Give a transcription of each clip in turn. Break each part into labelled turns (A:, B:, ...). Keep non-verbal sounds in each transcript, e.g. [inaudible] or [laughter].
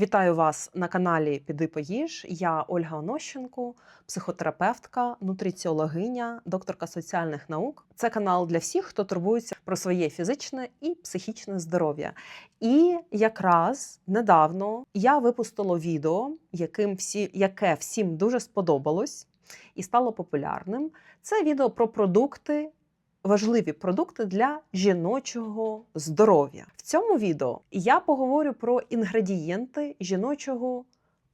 A: Вітаю вас на каналі Піди Поїж. Я Ольга Онощенко, психотерапевтка, нутриціологиня, докторка соціальних наук. Це канал для всіх, хто турбується про своє фізичне і психічне здоров'я. І якраз недавно я випустила відео, яким всі, яке всім дуже сподобалось і стало популярним. Це відео про продукти важливі продукти для жіночого здоров'я. В цьому відео я поговорю про інгредієнти жіночого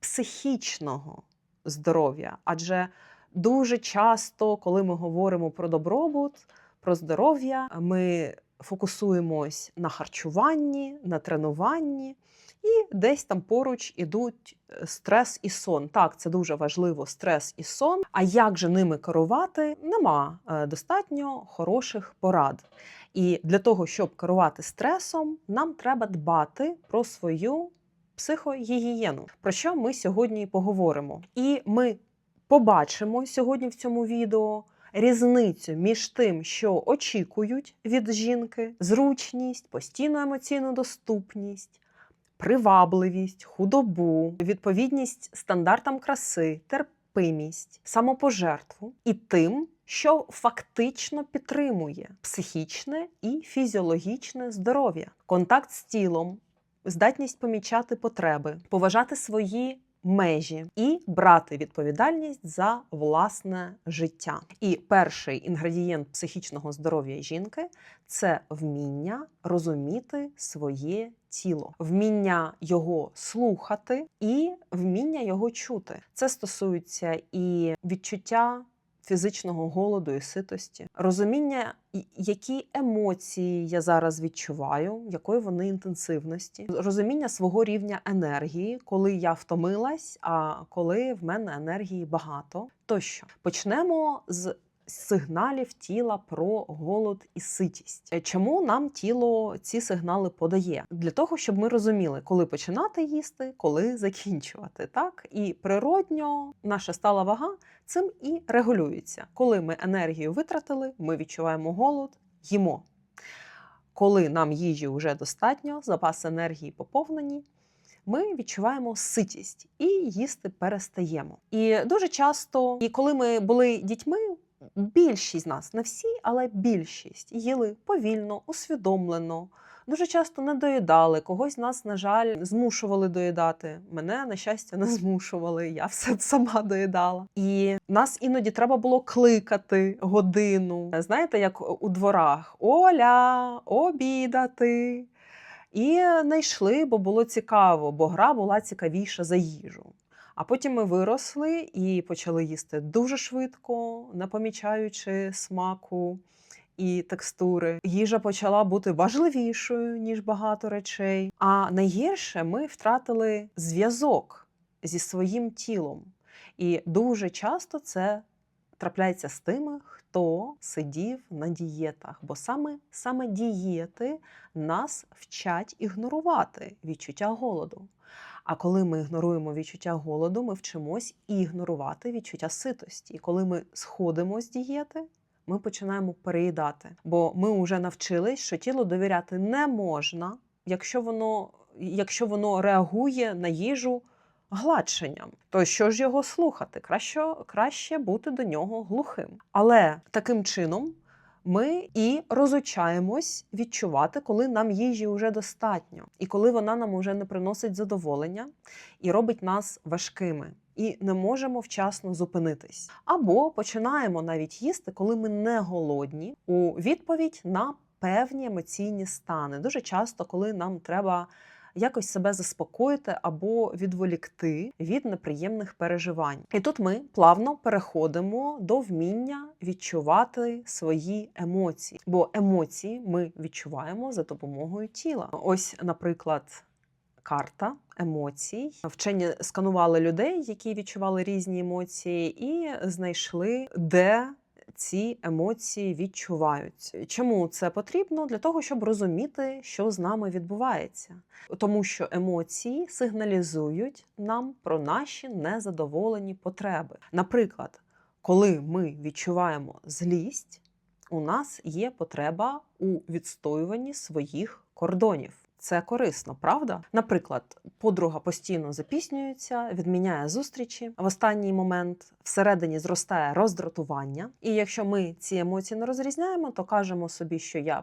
A: психічного здоров'я, адже дуже часто, коли ми говоримо про добробут, про здоров'я, ми фокусуємось на харчуванні, на тренуванні. І десь там поруч ідуть е, стрес і сон. Так, це дуже важливо стрес і сон. А як же ними керувати? Нема е, достатньо хороших порад. І для того, щоб керувати стресом, нам треба дбати про свою психогігієну, про що ми сьогодні поговоримо. І ми побачимо сьогодні в цьому відео. Різницю між тим, що очікують від жінки, зручність, постійну емоційну доступність, привабливість, худобу, відповідність стандартам краси, терпимість, самопожертву і тим, що фактично підтримує психічне і фізіологічне здоров'я, контакт з тілом, здатність помічати потреби, поважати свої. Межі і брати відповідальність за власне життя. І перший інгредієнт психічного здоров'я жінки це вміння розуміти своє тіло, вміння його слухати і вміння його чути. Це стосується і відчуття фізичного голоду і ситості, розуміння, які емоції я зараз відчуваю, якої вони інтенсивності, розуміння свого рівня енергії, коли я втомилась, а коли в мене енергії багато. Тощо почнемо з сигналів тіла про голод і ситість. Чому нам тіло ці сигнали подає? Для того, щоб ми розуміли, коли починати їсти, коли закінчувати. Так і природньо наша стала вага цим і регулюється. Коли ми енергію витратили, ми відчуваємо голод, їмо. Коли нам їжі вже достатньо, запаси енергії поповнені. Ми відчуваємо ситість і їсти перестаємо. І дуже часто, і коли ми були дітьми, більшість з нас, не всі, але більшість їли повільно, усвідомлено. Дуже часто не доїдали, когось нас, на жаль, змушували доїдати. Мене, на щастя, не [laughs] змушували. Я все [laughs] сама доїдала. І нас іноді треба було кликати годину. Знаєте, як у дворах: Оля, обідати. І не йшли, бо було цікаво, бо гра була цікавіша за їжу. А потім ми виросли і почали їсти дуже швидко, не помічаючи смаку і текстури. Їжа почала бути важливішою ніж багато речей. А найгірше ми втратили зв'язок зі своїм тілом. І дуже часто це трапляється з тими, хто сидів на дієтах, бо саме саме дієти нас вчать ігнорувати відчуття голоду. А коли ми ігноруємо відчуття голоду, ми вчимось ігнорувати відчуття ситості. І коли ми сходимо з дієти, ми починаємо переїдати. Бо ми вже навчились, що тіло довіряти не можна, якщо воно, якщо воно реагує на їжу гладшенням. То що ж його слухати? Краще, краще бути до нього глухим. Але таким чином. Ми і розучаємось відчувати, коли нам їжі вже достатньо, і коли вона нам вже не приносить задоволення і робить нас важкими, і не можемо вчасно зупинитись. Або починаємо навіть їсти, коли ми не голодні, у відповідь на певні емоційні стани. Дуже часто, коли нам треба якось себе заспокоїти або відволікти від неприємних переживань. І тут ми плавно переходимо до вміння відчувати свої емоції, бо емоції ми відчуваємо за допомогою тіла. Ось, наприклад. Карта емоцій. Вчені сканували людей, які відчували різні емоції, і знайшли, де ці емоції відчуваються. Чому це потрібно? Для того, щоб розуміти, що з нами відбувається. Тому що емоції сигналізують нам про наші незадоволені потреби. Наприклад, коли ми відчуваємо злість, у нас є потреба у відстоюванні своїх кордонів. Це корисно, правда? Наприклад, подруга постійно запіснюється, відміняє зустрічі. В останній момент всередині зростає роздратування. І якщо ми ці емоції не розрізняємо, то кажемо собі, що я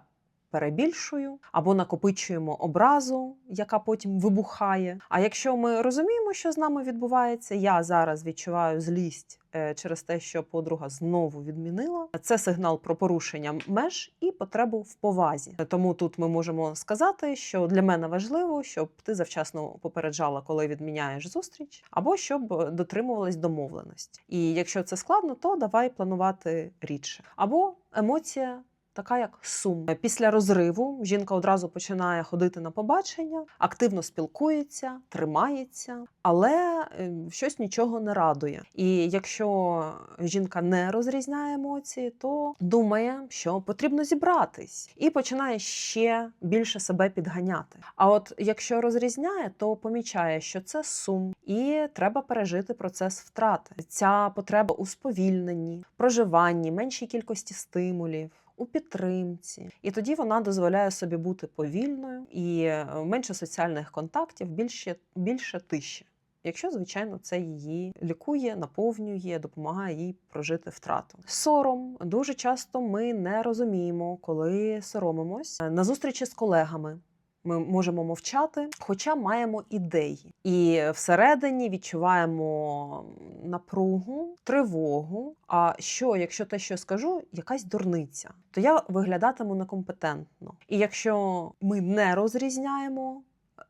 A: перебільшую або накопичуємо образу, яка потім вибухає. А якщо ми розуміємо, що з нами відбувається, я зараз відчуваю злість через те, що подруга знову відмінила. Це сигнал про порушення меж і потребу в повазі. Тому тут ми можемо сказати, що для мене важливо, щоб ти завчасно попереджала, коли відміняєш зустріч, або щоб дотримувалась домовленості. І якщо це складно, то давай планувати рідше. Або емоція така як сум. Після розриву жінка одразу починає ходити на побачення, активно спілкується, тримається, але е, щось нічого не радує. І якщо жінка не розрізняє емоції, то думає, що потрібно зібратись, і починає ще більше себе підганяти. А от якщо розрізняє, то помічає, що це сум, і треба пережити процес втрати. Ця потреба у сповільненні, проживанні, меншій кількості стимулів. У підтримці, і тоді вона дозволяє собі бути повільною і е, менше соціальних контактів, більше, більше тиші. Якщо, звичайно, це її лікує, наповнює, допомагає їй прожити втрату. Сором дуже часто ми не розуміємо, коли соромимось на зустрічі з колегами. Ми можемо мовчати, хоча маємо ідеї, і всередині відчуваємо напругу, тривогу. А що, якщо те, що скажу, якась дурниця, то я виглядатиму некомпетентно. І якщо ми не розрізняємо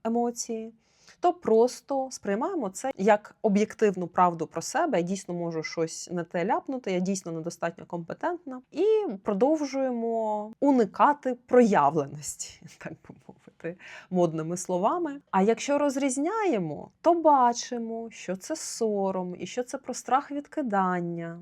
A: емоції, то просто сприймаємо це як об'єктивну правду про себе. Я дійсно можу щось не те ляпнути, я дійсно недостатньо компетентна, і продовжуємо уникати проявленості, [laughs] так би мовити, модними словами. А якщо розрізняємо, то бачимо, що це сором і що це про страх відкидання.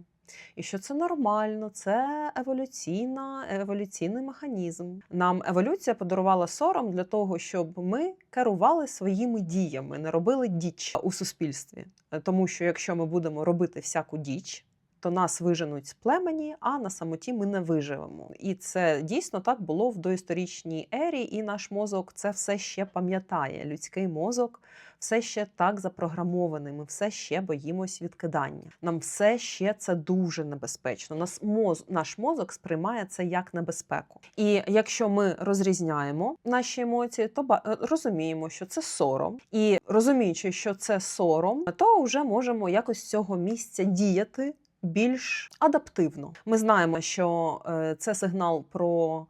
A: І що це нормально, це еволюційна, еволюційний механізм. Нам еволюція подарувала сором для того, щоб ми керували своїми діями, не робили діч у суспільстві. Тому що якщо ми будемо робити всяку діч, то нас виженуть з племені, а на самоті ми не виживемо. І це дійсно так було в доісторичній ері, і наш мозок це все ще пам'ятає. Людський мозок все ще так запрограмований. Ми все ще боїмось відкидання. Нам все ще це дуже небезпечно. Нас моз, наш мозок сприймає це як небезпеку. І якщо ми розрізняємо наші емоції, то е, розуміємо, що це сором, і розуміючи, що це сором, то вже можемо якось з цього місця діяти більш адаптивно. Ми знаємо, що е, це сигнал про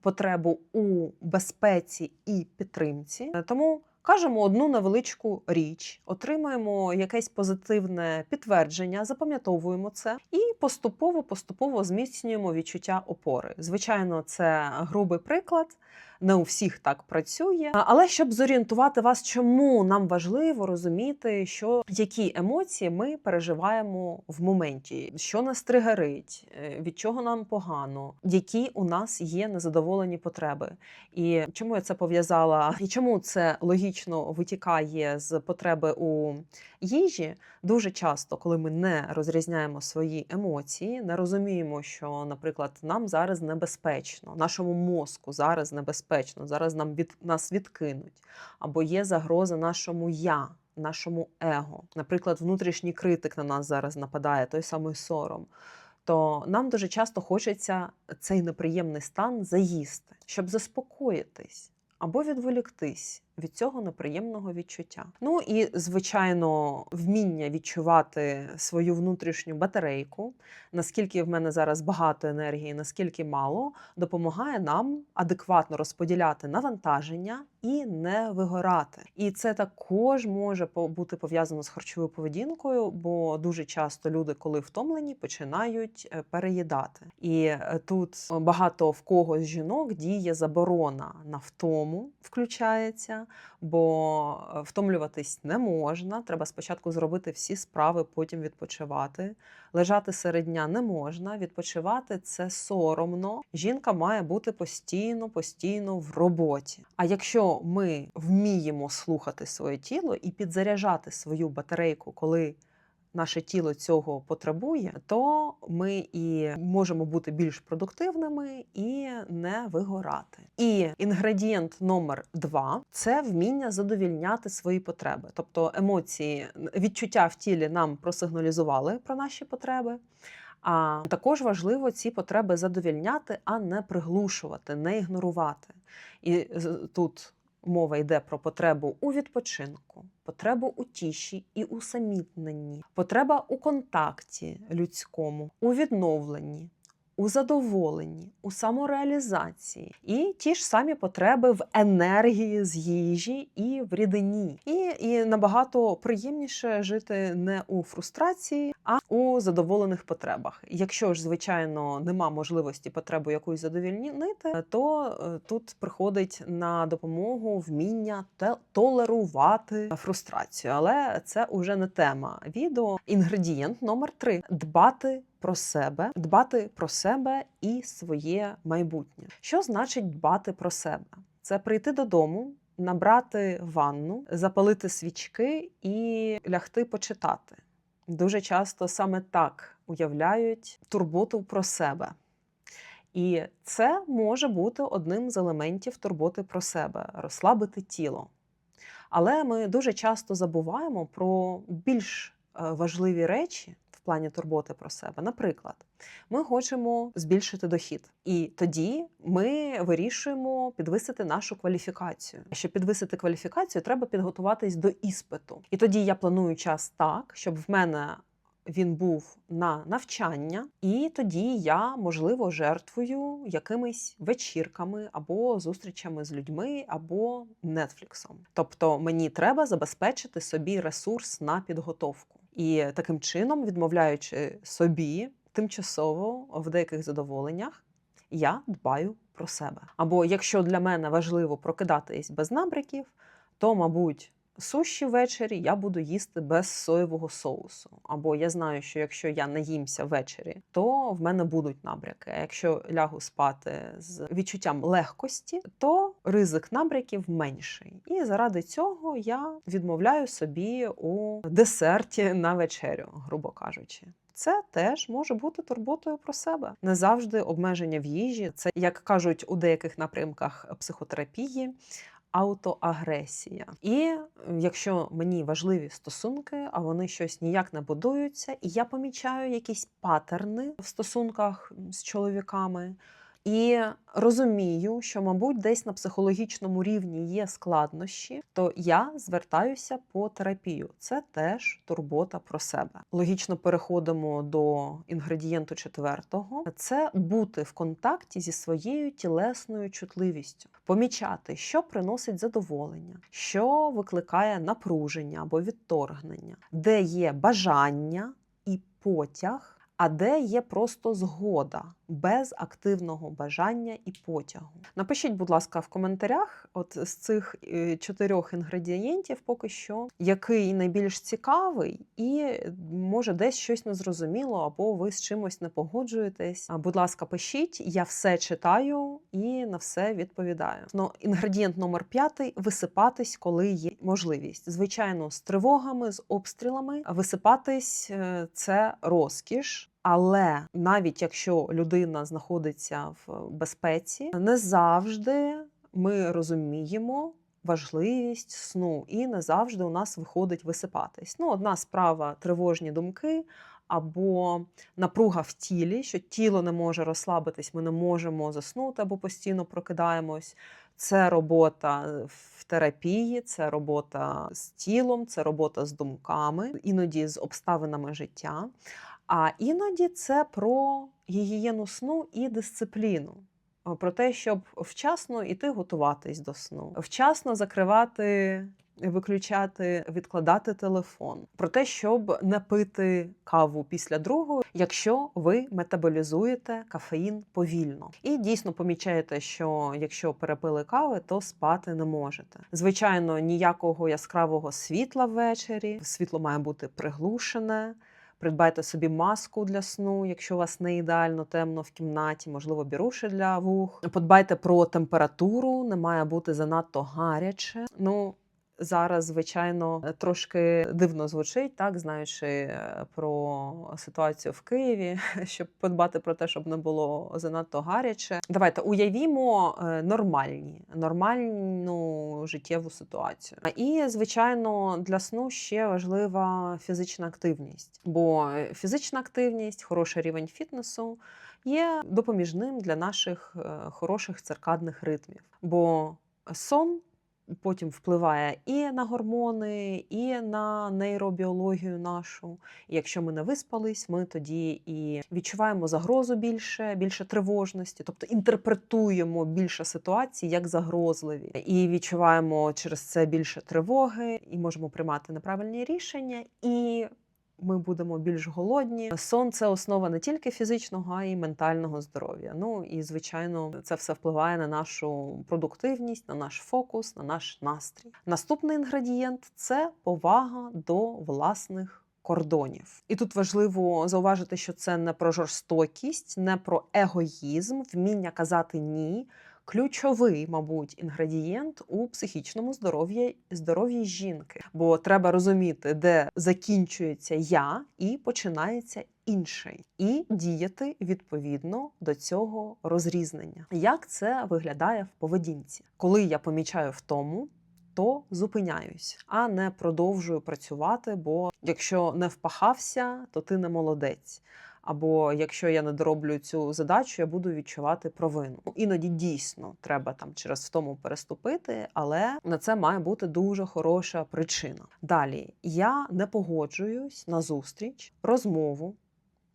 A: потребу у безпеці і підтримці. Е, Тому кажемо одну невеличку річ, отримуємо якесь позитивне підтвердження, запам'ятовуємо це і поступово поступово зміцнюємо відчуття опори. Звичайно, це грубий приклад. Не у всіх так працює, але щоб зорієнтувати вас, чому нам важливо розуміти, що які емоції ми переживаємо в моменті, що нас тригерить, е, від чого нам погано, які у нас є незадоволені потреби. І чому я це пов'язала? І чому це логічно витікає з потреби у їжі? Дуже часто, коли ми не розрізняємо свої емоції, не розуміємо, що, наприклад, нам зараз небезпечно, нашому мозку зараз небезпечно, зараз нам від нас відкинуть, або є загроза нашому я. Нашому его, наприклад, внутрішній критик на нас зараз нападає, той самий сором. То нам дуже часто хочеться цей неприємний стан заїсти, щоб заспокоїтись або відволіктись від цього неприємного відчуття. Ну і звичайно, вміння відчувати свою внутрішню батарейку, наскільки в мене зараз багато енергії, наскільки мало, допомагає нам адекватно розподіляти навантаження і не вигорати. І це також може бути пов'язано з харчовою поведінкою, бо дуже часто люди, коли втомлені, починають е, переїдати. І е, тут багато в когось жінок діє заборона на втому, включається, бо е, втомлюватись не можна. Треба спочатку зробити всі справи, потім відпочивати. Лежати серед дня не можна. Відпочивати це соромно. Жінка має бути постійно, постійно в роботі. А якщо ми вміємо слухати своє тіло і підзаряджати свою батарейку, коли наше тіло цього потребує, то ми і можемо бути більш продуктивними і не вигорати. І інгредієнт номер два це вміння задовільняти свої потреби. Тобто емоції, відчуття в тілі нам просигналізували про наші потреби. А також важливо ці потреби задовільняти, а не приглушувати, не ігнорувати. І тут мова йде про потребу у відпочинку, потребу у тіші і усамітненні, потреба у контакті людському, у відновленні. У задоволенні, у самореалізації, і ті ж самі потреби в енергії з їжі і в рідині. І, і набагато приємніше жити не у фрустрації, а у задоволених потребах. Якщо ж, звичайно, нема можливості потребу якусь задовільнити, то е, тут приходить на допомогу вміння толерувати фрустрацію. Але це уже не тема відео. Інгредієнт номер три дбати про себе, дбати про себе і своє майбутнє. Що значить дбати про себе? Це прийти додому, набрати ванну, запалити свічки і лягти почитати. Дуже часто саме так уявляють турботу про себе. І це може бути одним з елементів турботи про себе розслабити тіло. Але ми дуже часто забуваємо про більш е, важливі речі в плані турботи про себе. Наприклад, ми хочемо збільшити дохід, і тоді ми вирішуємо підвисити нашу кваліфікацію. Щоб підвисити кваліфікацію, треба підготуватись до іспиту. І тоді я планую час так, щоб в мене він був на навчання, і тоді я, можливо, жертвую якимись вечірками або зустрічами з людьми, або нетфліксом. Тобто мені треба забезпечити собі ресурс на підготовку. І таким чином, відмовляючи собі тимчасово в деяких задоволеннях, я дбаю про себе. Або якщо для мене важливо прокидатись без набряків, то, мабуть, суші ввечері я буду їсти без соєвого соусу. Або я знаю, що якщо я наїмся ввечері, то в мене будуть набряки. А якщо лягу спати з відчуттям легкості, то ризик набряків менший. І заради цього я відмовляю собі у десерті на вечерю, грубо кажучи. Це теж може бути турботою про себе. Не завжди обмеження в їжі. Це як кажуть у деяких напрямках психотерапії. Аутоагресія. І якщо мені важливі стосунки, а вони щось ніяк не будуються, і я помічаю якісь патерни в стосунках з чоловіками, і розумію, що, мабуть, десь на психологічному рівні є складнощі, то я звертаюся по терапію. Це теж турбота про себе. Логічно переходимо до інгредієнту четвертого: це бути в контакті зі своєю тілесною чутливістю, помічати, що приносить задоволення, що викликає напруження або відторгнення, де є бажання і потяг а де є просто згода без активного бажання і потягу. Напишіть, будь ласка, в коментарях, от з цих е, чотирьох інгредієнтів, поки що, який найбільш цікавий, і може десь щось незрозуміло, або ви з чимось не погоджуєтесь. А, Будь ласка, пишіть, я все читаю і на все відповідаю. Ну, інгредієнт номер п'ятий висипатись, коли є можливість. Звичайно, з тривогами, з обстрілами висипатись е, це розкіш. Але навіть якщо людина знаходиться в безпеці, не завжди ми розуміємо важливість сну, і не завжди у нас виходить висипатись. Ну, одна справа тривожні думки. Або напруга в тілі, що тіло не може розслабитись, ми не можемо заснути або постійно прокидаємось. Це робота в терапії, це робота з тілом, це робота з думками, іноді з обставинами життя. А іноді це про гігієну сну і дисципліну. Про те, щоб вчасно іти готуватись до сну, вчасно закривати, виключати, відкладати телефон, про те, щоб не пити каву після другої, якщо ви метаболізуєте кафеїн повільно. І дійсно помічаєте, що якщо перепили кави, то спати не можете. Звичайно, ніякого яскравого світла ввечері, світло має бути приглушене. Придбайте собі маску для сну, якщо у вас не ідеально темно в кімнаті, можливо, біруші для вух. Подбайте про температуру, не має бути занадто гаряче. Ну, зараз, звичайно, трошки дивно звучить, так знаючи е, про ситуацію в Києві, [laughs] щоб подбати про те, щоб не було занадто гаряче. Давайте уявімо е, нормальні, нормальну життєву ситуацію. І звичайно, для сну ще важлива фізична активність, бо е, фізична активність, хороший рівень фітнесу є допоміжним для наших е, хороших циркадних ритмів. Бо сон потім впливає і на гормони, і на нейробіологію нашу. І якщо ми не виспались, ми тоді і відчуваємо загрозу більше, більше тривожності, тобто інтерпретуємо більше ситуацій як загрозливі, і відчуваємо через це більше тривоги, і можемо приймати неправильні рішення. і ми будемо більш голодні. Сон це основа не тільки фізичного, а й ментального здоров'я. Ну і звичайно, це все впливає на нашу продуктивність, на наш фокус, на наш настрій. Наступний інгредієнт це повага до власних. Кордонів, і тут важливо зауважити, що це не про жорстокість, не про егоїзм, вміння казати ні. Ключовий, мабуть, інгредієнт у психічному здоров'ї здоров'ї жінки, бо треба розуміти, де закінчується я і починається інший, і діяти відповідно до цього розрізнення. Як це виглядає в поведінці, коли я помічаю втому, то зупиняюсь, а не продовжую працювати. Бо якщо не впахався, то ти не молодець. Або якщо я не дороблю цю задачу, я буду відчувати провину. Ну, Іноді дійсно треба там через втому переступити, але на це має бути дуже хороша причина. Далі я не погоджуюсь на зустріч, розмову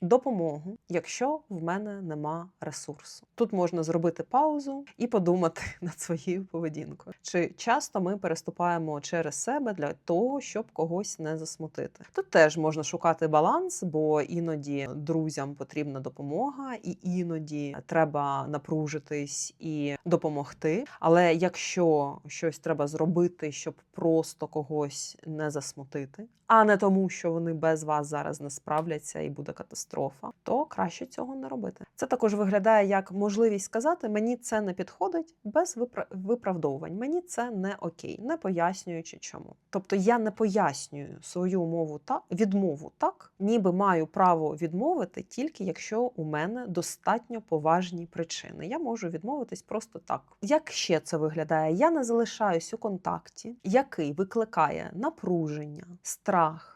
A: допомогу, якщо в мене нема ресурсу. Тут можна зробити паузу і подумати [laughs] над своєю поведінкою. Чи часто ми переступаємо через себе для того, щоб когось не засмутити? Тут теж можна шукати баланс, бо іноді друзям потрібна допомога, і іноді треба напружитись і допомогти. Але якщо щось треба зробити, щоб просто когось не засмутити, а не тому, що вони без вас зараз не справляться і буде катастрофа, то краще цього не робити. Це також виглядає як можливість сказати: мені це не підходить без виправдовувань. Мені це не окей, не пояснюючи чому. Тобто я не пояснюю свою умову та відмову так, ніби маю право відмовити тільки якщо у мене достатньо поважні причини. Я можу відмовитись просто так. Як ще це виглядає? Я не залишаюсь у контакті, який викликає напруження, страх.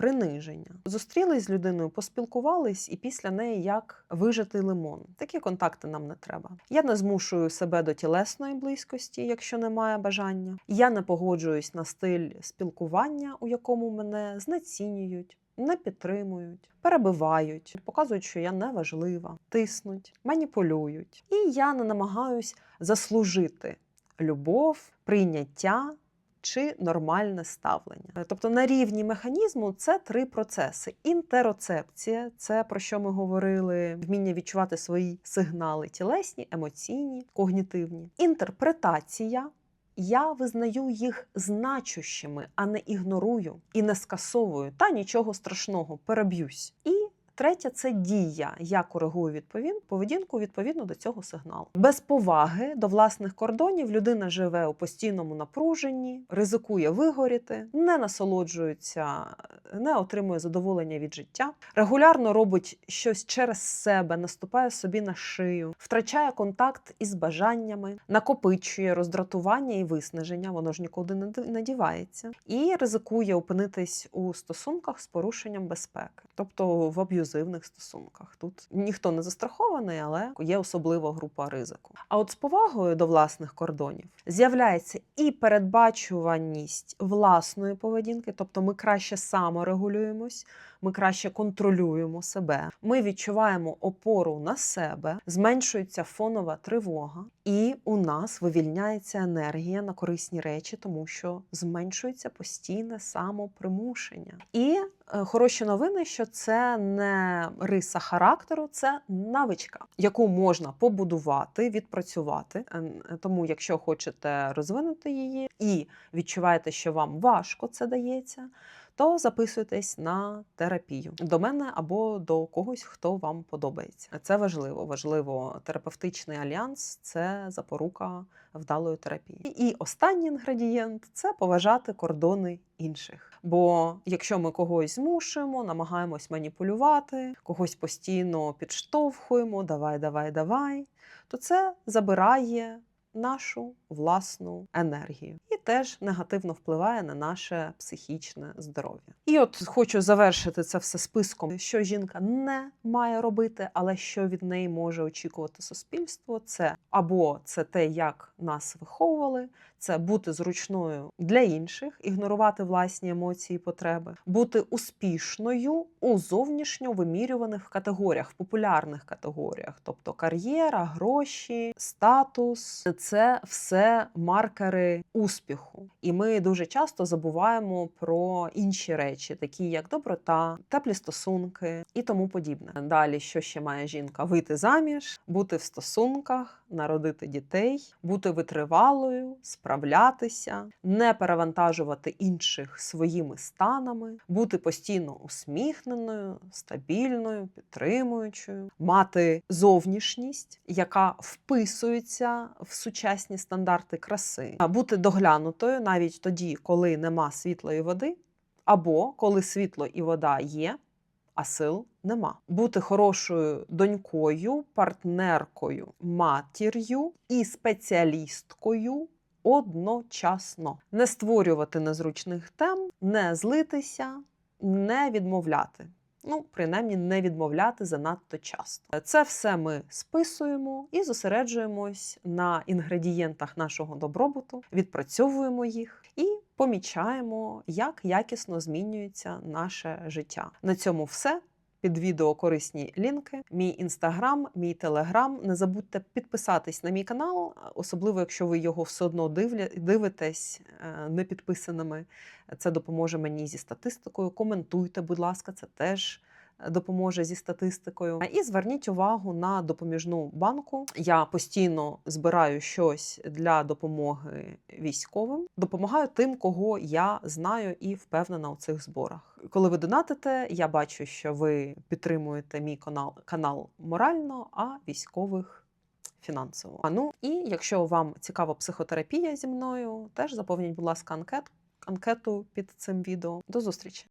A: Приниження зустрілись з людиною, поспілкувались, і після неї як вижити лимон. Такі контакти нам не треба. Я не змушую себе до тілесної близькості, якщо немає бажання. Я не погоджуюсь на стиль спілкування, у якому мене знецінюють, не підтримують, перебивають, показують, що я не важлива, тиснуть, маніпулюють. І я не намагаюсь заслужити любов, прийняття чи нормальне ставлення. Тобто на рівні механізму це три процеси: інтероцепція це про що ми говорили, вміння відчувати свої сигнали тілесні, емоційні, когнітивні, інтерпретація. Я визнаю їх значущими, а не ігнорую і не скасовую, та нічого страшного, переб'юсь. І Третє це дія. Я коригую відповідь, поведінку відповідно до цього сигналу. Без поваги до власних кордонів людина живе у постійному напруженні, ризикує вигоріти, не насолоджується, не отримує задоволення від життя, регулярно робить щось через себе, наступає собі на шию, втрачає контакт із бажаннями, накопичує роздратування і виснаження, воно ж нікуди не дівається, і ризикує опинитись у стосунках з порушенням безпеки, тобто в аб'юз аб'юзивних стосунках. Тут ніхто не застрахований, але є особлива група ризику. А от з повагою до власних кордонів з'являється і передбачуваність власної поведінки, тобто ми краще саморегулюємось, ми краще контролюємо себе, ми відчуваємо опору на себе, зменшується фонова тривога, і у нас вивільняється енергія на корисні речі, тому що зменшується постійне самопримушення. І е, хороші новини, що це не риса характеру, це навичка, яку можна побудувати, відпрацювати. Е, Тому, якщо хочете розвинути її і відчуваєте, що вам важко це дається, то записуйтесь на терапію до мене або до когось, хто вам подобається. Це важливо. Важливо, терапевтичний альянс це запорука вдалої терапії. І останній інгредієнт це поважати кордони інших. Бо якщо ми когось змушуємо, намагаємось маніпулювати, когось постійно підштовхуємо, давай, давай, давай, то це забирає нашу власну енергію і теж негативно впливає на наше психічне здоров'я. І от хочу завершити це все списком, що жінка не має робити, але що від неї може очікувати суспільство. Це або це те, як нас виховували, це бути зручною для інших, ігнорувати власні емоції і потреби, бути успішною у зовнішньо вимірюваних категоріях, популярних категоріях, тобто кар'єра, гроші, статус це все маркери успіху. І ми дуже часто забуваємо про інші речі, такі як доброта, теплі стосунки і тому подібне. Далі, що ще має жінка? Вийти заміж, бути в стосунках, народити дітей, бути витривалою, справлятися, не перевантажувати інших своїми станами, бути постійно усміхненою, стабільною, підтримуючою, мати зовнішність, яка вписується в сучасні стандарти краси, бути доглянутою навіть тоді, коли нема світла і води, або коли світло і вода є. А сил нема. Бути хорошою донькою, партнеркою, матір'ю і спеціалісткою одночасно. Не створювати незручних тем, не злитися, не відмовляти. Ну, принаймні, не відмовляти занадто часто. Це все ми списуємо і зосереджуємось на інгредієнтах нашого добробуту, відпрацьовуємо їх і помічаємо, як якісно змінюється наше життя. На цьому все. Під відео корисні лінки, мій інстаграм, мій телеграм. Не забудьте підписатись на мій канал, особливо якщо ви його все одно дивитесь непідписаними. Це допоможе мені зі статистикою. Коментуйте, будь ласка, це теж допоможе зі статистикою. І зверніть увагу на допоміжну банку. Я постійно збираю щось для допомоги військовим. Допомагаю тим, кого я знаю і впевнена у цих зборах. Коли ви донатите, я бачу, що ви підтримуєте мій канал, канал морально, а військових. Фінансово. А ну і якщо вам цікава психотерапія зі мною, теж заповніть, будь ласка, анкет, анкету під цим відео. До зустрічі!